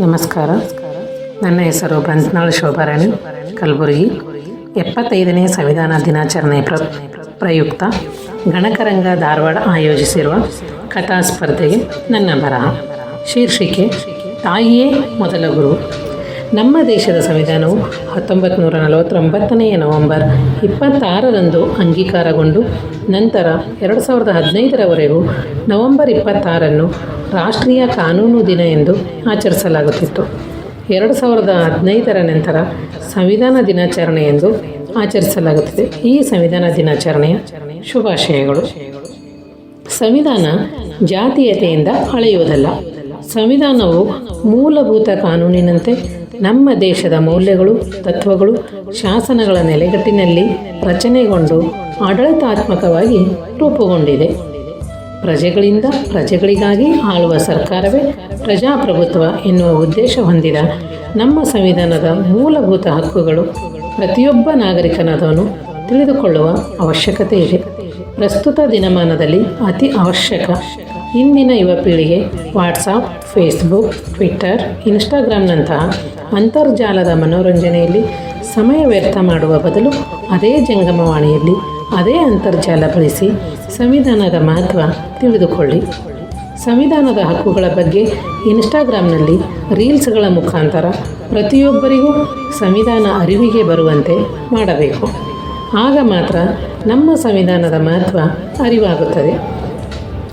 ನಮಸ್ಕಾರ. ನನ್ನ ಹೆಸರು ಬಂತ್ನಾಳ್ ಶೋಭಾರಾಣಿ, ಕಲಬುರಗಿ. ಎಪ್ಪತ್ತೈದನೇ ಸಂವಿಧಾನ ದಿನಾಚರಣೆ ಪ್ರ, ಪ್ರಯುಕ್ತ ಗಣಕರಂಗ ಧಾರವಾಡ ಆಯೋಜಿಸಿರುವ ಕಥಾ ಸ್ಪರ್ಧೆಗೆ ನನ್ನ ಬರಹ. ಶೀರ್ಷಿಕೆ, ತಾಯಿಯೇ ಮೊದಲ ಗುರು. ನಮ್ಮ ದೇಶದ ಸಂವಿಧಾನವು ಹತ್ತೊಂಬತ್ತು ನೂರ ನಲವತ್ತೊಂಬತ್ತನೆಯ ನವೆಂಬರ್ ಇಪ್ಪತ್ತಾರರಂದು ಅಂಗೀಕಾರಗೊಂಡು ನಂತರ ಎರಡು ಸಾವಿರದ ಹದಿನೈದರವರೆಗೂ ನವೆಂಬರ್ ಇಪ್ಪತ್ತಾರನ್ನು ರಾಷ್ಟ್ರೀಯ ಕಾನೂನು ದಿನ ಎಂದು ಆಚರಿಸಲಾಗುತ್ತಿತ್ತು. ಎರಡು ಸಾವಿರದ ಹದಿನೈದರ ನಂತರ ಸಂವಿಧಾನ ದಿನಾಚರಣೆ ಎಂದು ಆಚರಿಸಲಾಗುತ್ತದೆ. ಈ ಸಂವಿಧಾನ ದಿನಾಚರಣೆಯ ಶುಭಾಶಯಗಳು. ಸಂವಿಧಾನ ಜಾತೀಯತೆಯಿಂದ ಅಳೆಯುವುದಲ್ಲ. ಸಂವಿಧಾನವು ಮೂಲಭೂತ ಕಾನೂನಿನಂತೆ ನಮ್ಮ ದೇಶದ ಮೌಲ್ಯಗಳು, ತತ್ವಗಳು, ಶಾಸನಗಳ ನೆಲೆಗಟ್ಟಿನಲ್ಲಿ ರಚನೆಗೊಂಡು ಆಡಳಿತಾತ್ಮಕವಾಗಿ ರೂಪುಗೊಂಡಿದೆ. ಪ್ರಜೆಗಳಿಂದ ಪ್ರಜೆಗಳಿಗಾಗಿ ಆಳುವ ಸರ್ಕಾರವೇ ಪ್ರಜಾಪ್ರಭುತ್ವ ಎನ್ನುವ ಉದ್ದೇಶ ಹೊಂದಿದ ನಮ್ಮ ಸಂವಿಧಾನದ ಮೂಲಭೂತ ಹಕ್ಕುಗಳು ಪ್ರತಿಯೊಬ್ಬ ನಾಗರಿಕನಾದವನು ತಿಳಿದುಕೊಳ್ಳುವ ಅವಶ್ಯಕತೆ ಇದೆ ಪ್ರಸ್ತುತ ದಿನಮಾನದಲ್ಲಿ ಅತಿ ಅವಶ್ಯಕ ಇಂದಿನ ಯುವ ಪೀಳಿಗೆ ವಾಟ್ಸಾಪ್, ಫೇಸ್ಬುಕ್, ಟ್ವಿಟ್ಟರ್, ಇನ್ಸ್ಟಾಗ್ರಾಮ್ನಂತಹ ಅಂತರ್ಜಾಲದ ಮನೋರಂಜನೆಯಲ್ಲಿ ಸಮಯ ವ್ಯರ್ಥ ಮಾಡುವ ಬದಲು ಅದೇ ಜಂಗಮವಾಣಿಯಲ್ಲಿ ಅದೇ ಅಂತರ್ಜಾಲ ಬಳಸಿ ಸಂವಿಧಾನದ ಮಹತ್ವ ತಿಳಿದುಕೊಳ್ಳಿ. ಸಂವಿಧಾನದ ಹಕ್ಕುಗಳ ಬಗ್ಗೆ ಇನ್ಸ್ಟಾಗ್ರಾಮ್ನಲ್ಲಿ ರೀಲ್ಸ್ಗಳ ಮುಖಾಂತರ ಪ್ರತಿಯೊಬ್ಬರಿಗೂ ಸಂವಿಧಾನ ಅರಿವಿಗೆ ಬರುವಂತೆ ಮಾಡಬೇಕು. ಆಗ ಮಾತ್ರ ನಮ್ಮ ಸಂವಿಧಾನದ ಮಹತ್ವ ಅರಿವಾಗುತ್ತದೆ.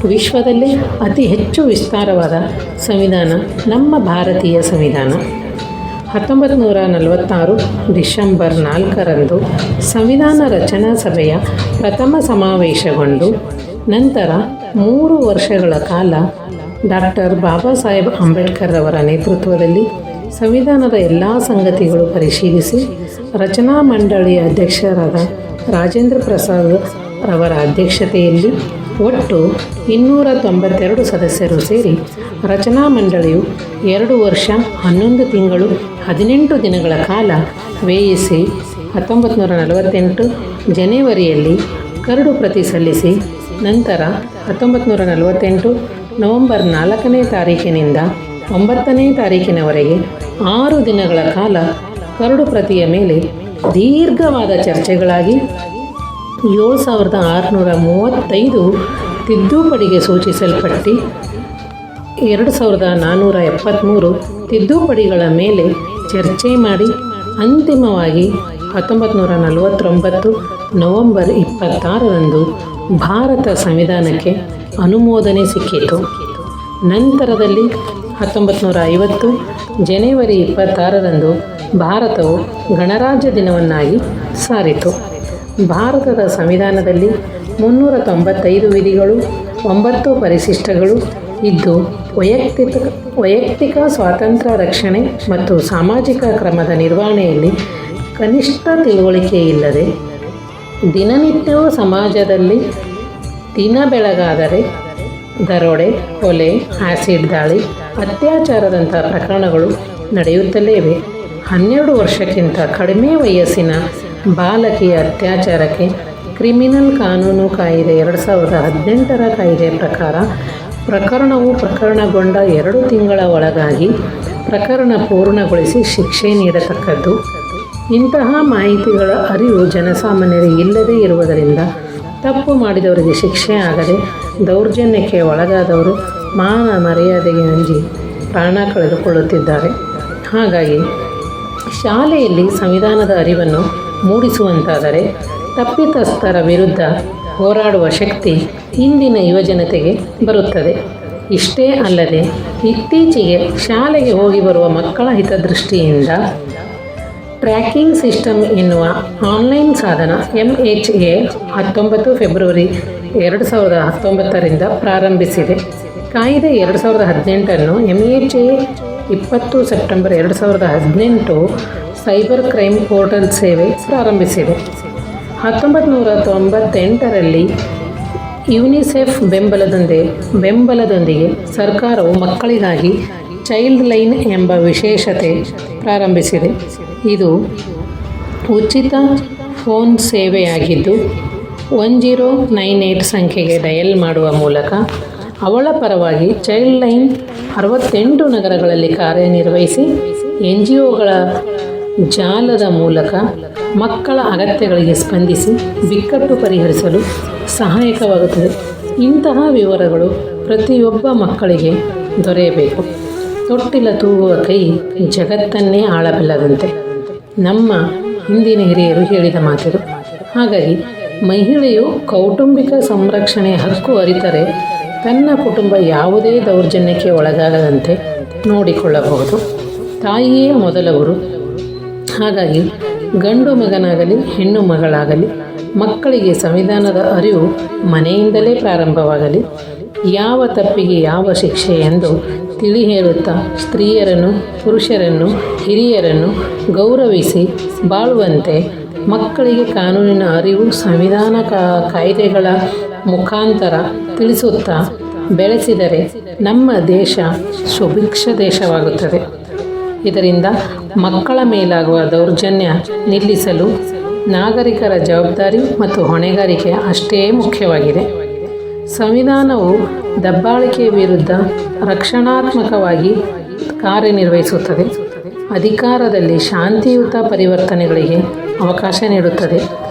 ವಿಶ್ವದಲ್ಲೇ ಅತಿ ಹೆಚ್ಚು ವಿಸ್ತಾರವಾದ ಸಂವಿಧಾನ, ನಮ್ಮ ಭಾರತೀಯ ಸಂವಿಧಾನ. ಹತ್ತೊಂಬತ್ತು ನೂರ ನಲವತ್ತಾರು ಡಿಸೆಂಬರ್ ನಾಲ್ಕರಂದು ಸಂವಿಧಾನ ರಚನಾ ಸಭೆಯ ಪ್ರಥಮ ಸಮಾವೇಶಗೊಂಡು ನಂತರ ಮೂರು ವರ್ಷಗಳ ಕಾಲ ಡಾಕ್ಟರ್ ಬಾಬಾ ಸಾಹೇಬ್ ಅಂಬೇಡ್ಕರ್ ಅವರ ನೇತೃತ್ವದಲ್ಲಿ ಸಂವಿಧಾನದ ಎಲ್ಲ ಸಂಗತಿಗಳು ಪರಿಶೀಲಿಸಿ ರಚನಾ ಮಂಡಳಿಯ ಅಧ್ಯಕ್ಷರಾದ ರಾಜೇಂದ್ರ ಪ್ರಸಾದ್ ಅವರ ಅಧ್ಯಕ್ಷತೆಯಲ್ಲಿ ಒಟ್ಟು ಇನ್ನೂರ ತೊಂಬತ್ತೆರಡು ಸದಸ್ಯರು ಸೇರಿ ರಚನಾ ಮಂಡಳಿಯು ಎರಡು ವರ್ಷ, ಹನ್ನೊಂದು ತಿಂಗಳು, ಹದಿನೆಂಟು ದಿನಗಳ ಕಾಲ ವ್ಯಯಿಸಿ ಹತ್ತೊಂಬತ್ತು ನೂರ ನಲವತ್ತೆಂಟು ಜನವರಿಯಲ್ಲಿ ಕರಡು ಪ್ರತಿ ಸಲ್ಲಿಸಿ ನಂತರ ಹತ್ತೊಂಬತ್ತು ನೂರ ನಲವತ್ತೆಂಟು ನವೆಂಬರ್ ನಾಲ್ಕನೇ ತಾರೀಕಿನಿಂದ ಒಂಬತ್ತನೇ ತಾರೀಕಿನವರೆಗೆ ಆರು ದಿನಗಳ ಕಾಲ ಕರಡು ಪ್ರತಿಯ ಮೇಲೆ ದೀರ್ಘವಾದ ಚರ್ಚೆಗಳಾಗಿ ಏಳು ಸಾವಿರದ ಆರುನೂರ ಮೂವತ್ತೈದು ತಿದ್ದುಪಡಿಗೆ ಸೂಚಿಸಲ್ಪಟ್ಟು. ಎರಡು ಸಾವಿರದ ನಾನ್ನೂರ ಎಪ್ಪತ್ತ್ಮೂರು ತಿದ್ದುಪಡಿಗಳ ಮೇಲೆ ಚರ್ಚೆ ಮಾಡಿ ಅಂತಿಮವಾಗಿ ಹತ್ತೊಂಬತ್ತು ನೂರ ನಲವತ್ತೊಂಬತ್ತು ನವೆಂಬರ್ ಇಪ್ಪತ್ತಾರರಂದು ಭಾರತ ಸಂವಿಧಾನಕ್ಕೆ ಅನುಮೋದನೆ ಸಿಕ್ಕಿತು. ನಂತರದಲ್ಲಿ ಹತ್ತೊಂಬತ್ತು ನೂರ ಐವತ್ತು ಜನವರಿ ಇಪ್ಪತ್ತಾರರಂದು ಭಾರತವು ಗಣರಾಜ್ಯ ದಿನವನ್ನಾಗಿ ಸಾರಿತು. ಭಾರತದ ಸಂವಿಧಾನದಲ್ಲಿ ಮುನ್ನೂರ ತೊಂಬತ್ತೈದು ವಿಧಿಗಳು, ಒಂಬತ್ತು ಪರಿಶಿಷ್ಟಗಳು ಇದ್ದು, ವೈಯಕ್ತಿಕ ವೈಯಕ್ತಿಕ ಸ್ವಾತಂತ್ರ್ಯ ರಕ್ಷಣೆ ಮತ್ತು ಸಾಮಾಜಿಕ ಕ್ರಮದ ನಿರ್ವಹಣೆಯಲ್ಲಿ ಕನಿಷ್ಠ ತಿಳುವಳಿಕೆ ಇಲ್ಲದೆ, ದಿನನಿತ್ಯವೂ ಸಮಾಜದಲ್ಲಿ ದಿನ ಬೆಳಗಾದರೆ ದರೋಡೆ, ಕೊಲೆ ಆ್ಯಸಿಡ್ ದಾಳಿ ಅತ್ಯಾಚಾರದಂಥ ಪ್ರಕರಣಗಳು ನಡೆಯುತ್ತಲೇ ಇವೆ. ಹನ್ನೆರಡು ವರ್ಷಕ್ಕಿಂತ ಕಡಿಮೆ ವಯಸ್ಸಿನ ಬಾಲಕಿಯ ಅತ್ಯಾಚಾರಕ್ಕೆ ಕ್ರಿಮಿನಲ್ ಕಾನೂನು ಕಾಯ್ದೆ ಎರಡು ಸಾವಿರದ ಹದಿನೆಂಟರ ಕಾಯ್ದೆ ಪ್ರಕಾರ ಪ್ರಕರಣವು ಪ್ರಕರಣಗೊಂಡ ಎರಡು ತಿಂಗಳ ಒಳಗಾಗಿ ಪ್ರಕರಣ ಪೂರ್ಣಗೊಳಿಸಿ ಶಿಕ್ಷೆ ನೀಡತಕ್ಕದ್ದು. ಇಂತಹ ಮಾಹಿತಿಗಳ ಅರಿವು ಜನಸಾಮಾನ್ಯರಿಗೆ ಇಲ್ಲದೇ ಇರುವುದರಿಂದ ತಪ್ಪು ಮಾಡಿದವರಿಗೆ ಶಿಕ್ಷೆ ಆಗದೆ ದೌರ್ಜನ್ಯಕ್ಕೆ ಒಳಗಾದವರು ಮಾನ ಮರ್ಯಾದೆಗೆ ಅಂಜಿ ಪ್ರಾಣ ಕಳೆದುಕೊಳ್ಳುತ್ತಿದ್ದಾರೆ. ಹಾಗಾಗಿ ಶಾಲೆಯಲ್ಲಿ ಸಂವಿಧಾನದ ಅರಿವನ್ನು ಮೂಡಿಸುವಂತಾದರೆ ತಪ್ಪಿತಸ್ಥರ ವಿರುದ್ಧ ಹೋರಾಡುವ ಶಕ್ತಿ ಇಂದಿನ ಯುವಜನತೆಗೆ ಬರುತ್ತದೆ. ಇಷ್ಟೇ ಅಲ್ಲದೆ ಇತ್ತೀಚೆಗೆ ಶಾಲೆಗೆ ಹೋಗಿ ಬರುವ ಮಕ್ಕಳ ಹಿತದೃಷ್ಟಿಯಿಂದ ಟ್ರ್ಯಾಕಿಂಗ್ ಸಿಸ್ಟಮ್ ಎನ್ನುವ ಆನ್ಲೈನ್ ಸಾಧನ ಎಂ ಎಚ್ ಎ ಹತ್ತೊಂಬತ್ತು ಫೆಬ್ರವರಿ ಎರಡು ಸಾವಿರದ ಹತ್ತೊಂಬತ್ತರಿಂದ ಪ್ರಾರಂಭಿಸಿದೆ. ಕಾಯ್ದೆ ಎರಡು ಸಾವಿರದ ಹದಿನೆಂಟನ್ನು ಎಂ ಎಚ್ ಎ ಇಪ್ಪತ್ತು ಸೆಪ್ಟೆಂಬರ್ ಎರಡು ಸಾವಿರದ ಹದಿನೆಂಟು ಸೈಬರ್ ಕ್ರೈಮ್ ಪೋರ್ಟಲ್ ಸೇವೆ ಪ್ರಾರಂಭಿಸಿದೆ. ಹತ್ತೊಂಬತ್ತು ನೂರ ತೊಂಬತ್ತೆಂಟರಲ್ಲಿ ಯುನಿಸೆಫ್ ಬೆಂಬಲದೊಂದಿಗೆ ಬೆಂಬಲದೊಂದಿಗೆ ಸರ್ಕಾರವು ಮಕ್ಕಳಿಗಾಗಿ ಚೈಲ್ಡ್ ಲೈನ್ ಎಂಬ ವಿಶೇಷತೆ ಪ್ರಾರಂಭಿಸಿದೆ. ಇದು ಉಚಿತ ಫೋನ್ ಸೇವೆಯಾಗಿದ್ದು, ಒನ್ ಜೀರೋ ನೈನ್ ಏಯ್ಟ್ ಸಂಖ್ಯೆಗೆ ಡಯಲ್ ಮಾಡುವ ಮೂಲಕ ಅವಳ ಪರವಾಗಿ ಚೈಲ್ಡ್ ಲೈನ್ ಅರವತ್ತೆಂಟು ನಗರಗಳಲ್ಲಿ ಕಾರ್ಯನಿರ್ವಹಿಸಿ ಎನ್ ಜಿ ಒಗಳ ಜಾಲದ ಮೂಲಕ ಮಕ್ಕಳ ಅಗತ್ಯಗಳಿಗೆ ಸ್ಪಂದಿಸಿ ಬಿಕ್ಕಟ್ಟು ಪರಿಹರಿಸಲು ಸಹಾಯಕವಾಗುತ್ತದೆ. ಇಂತಹ ವಿವರಗಳು ಪ್ರತಿಯೊಬ್ಬ ಮಕ್ಕಳಿಗೆ ದೊರೆಯಬೇಕು. ತೊಟ್ಟಿಲ ತೂಗುವ ಕೈ ಜಗತ್ತನ್ನೇ ಆಳಬಲ್ಲದಂತೆ. ನಮ್ಮ ಹಿಂದಿನ ಹಿರಿಯರು ಹೇಳಿದ ಮಾತಿರು ಹಾಗಾಗಿ ಮಹಿಳೆಯು ಕೌಟುಂಬಿಕ ಸಂರಕ್ಷಣೆಯ ಹಕ್ಕು ಅರಿತರೆ ತನ್ನ ಕುಟುಂಬ ಯಾವುದೇ ದೌರ್ಜನ್ಯಕ್ಕೆ ಒಳಗಾಗದಂತೆ ನೋಡಿಕೊಳ್ಳಬಹುದು. ತಾಯಿಯೇ ಮೊದಲ ಗುರು. ಹಾಗಾಗಿ ಗಂಡು ಮಗನಾಗಲಿ, ಹೆಣ್ಣು ಮಗಳಾಗಲಿ, ಮಕ್ಕಳಿಗೆ ಸಂವಿಧಾನದ ಅರಿವು ಮನೆಯಿಂದಲೇ ಪ್ರಾರಂಭವಾಗಲಿ, ಯಾವ ತಪ್ಪಿಗೆ ಯಾವ ಶಿಕ್ಷೆ ಎಂದು ತಿಳಿ ಹೇಳುತ್ತಾ ಸ್ತ್ರೀಯರನ್ನು, ಪುರುಷರನ್ನು, ಹಿರಿಯರನ್ನು ಗೌರವಿಸಿ ಬಾಳುವಂತೆ ಮಕ್ಕಳಿಗೆ ಕಾನೂನಿನ ಅರಿವು, ಸಂವಿಧಾನ ಕಾಯ್ದೆಗಳ ಮುಖಾಂತರ ತಿಳಿಸುತ್ತಾ ಬೆಳೆಸಿದರೆ ನಮ್ಮ ದೇಶ ಸುಭಿಕ್ಷ ದೇಶವಾಗುತ್ತದೆ. ಇದರಿಂದ ಮಕ್ಕಳ ಮೇಲಾಗುವ ದೌರ್ಜನ್ಯ ನಿಲ್ಲಿಸಲು ನಾಗರಿಕರ ಜವಾಬ್ದಾರಿ ಮತ್ತು ಹೊಣೆಗಾರಿಕೆ ಅಷ್ಟೇ ಮುಖ್ಯವಾಗಿದೆ. ಸಂವಿಧಾನವು ದಬ್ಬಾಳಿಕೆ ವಿರುದ್ಧ ರಕ್ಷಣಾತ್ಮಕವಾಗಿ ಕಾರ್ಯನಿರ್ವಹಿಸುತ್ತದೆ. ಅಧಿಕಾರದಲ್ಲಿ ಶಾಂತಿಯುತ ಪರಿವರ್ತನೆಗಳಿಗೆ ಅವಕಾಶ ನೀಡುತ್ತದೆ.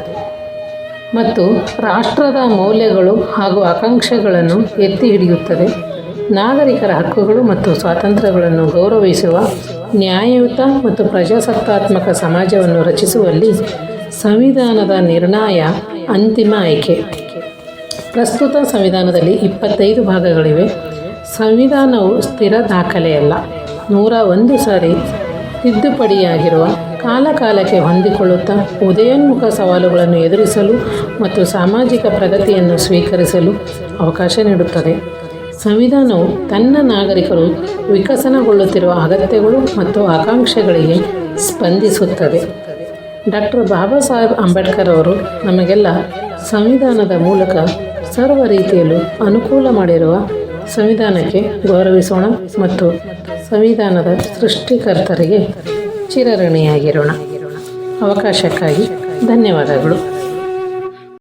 ಮತ್ತು ರಾಷ್ಟ್ರದ ಮೌಲ್ಯಗಳು ಹಾಗೂ ಆಕಾಂಕ್ಷೆಗಳನ್ನು ಎತ್ತಿ ಹಿಡಿಯುತ್ತದೆ. ನಾಗರಿಕರ ಹಕ್ಕುಗಳು ಮತ್ತು ಸ್ವಾತಂತ್ರ್ಯಗಳನ್ನು ಗೌರವಿಸುವ ನ್ಯಾಯಯುತ ಮತ್ತು ಪ್ರಜಾಸತ್ತಾತ್ಮಕ ಸಮಾಜವನ್ನು ರಚಿಸುವಲ್ಲಿ ಸಂವಿಧಾನದ ನಿರ್ಣಯ ಅಂತಿಮ ಆಯ್ಕೆ. ಪ್ರಸ್ತುತ ಸಂವಿಧಾನದಲ್ಲಿ ಇಪ್ಪತ್ತೈದು ಭಾಗಗಳಿವೆ. ಸಂವಿಧಾನವು ಸ್ಥಿರ ದಾಖಲೆಯಲ್ಲ. ನೂರ ಒಂದು ಸಾರಿ ತಿದ್ದುಪಡಿಯಾಗಿರುವ ಕಾಲಕಾಲಕ್ಕೆ ಹೊಂದಿಕೊಳ್ಳುತ್ತಾ ಉದಯೋನ್ಮುಖ ಸವಾಲುಗಳನ್ನು ಎದುರಿಸಲು ಮತ್ತು ಸಾಮಾಜಿಕ ಪ್ರಗತಿಯನ್ನು ಸ್ವೀಕರಿಸಲು ಅವಕಾಶ ನೀಡುತ್ತದೆ. ಸಂವಿಧಾನವು ತನ್ನ ನಾಗರಿಕರು ವಿಕಸನಗೊಳ್ಳುತ್ತಿರುವ ಅಗತ್ಯಗಳು ಮತ್ತು ಆಕಾಂಕ್ಷೆಗಳಿಗೆ ಸ್ಪಂದಿಸುತ್ತದೆ. ಡಾಕ್ಟರ್ ಬಾಬಾ ಸಾಹೇಬ್ ಅಂಬೇಡ್ಕರ್ ಅವರು ನಮಗೆಲ್ಲ ಸಂವಿಧಾನದ ಮೂಲಕ ಸರ್ವ ರೀತಿಯಲ್ಲೂ ಅನುಕೂಲ ಮಾಡಿರುವ ಸಂವಿಧಾನಕ್ಕೆ ಗೌರವಿಸೋಣ ಮತ್ತು ಸಂವಿಧಾನದ ಸೃಷ್ಟಿಕರ್ತರಿಗೆ ಚಿರಋಣಿಯಾಗಿರೋಣ. ಅವಕಾಶಕ್ಕಾಗಿ ಧನ್ಯವಾದಗಳು.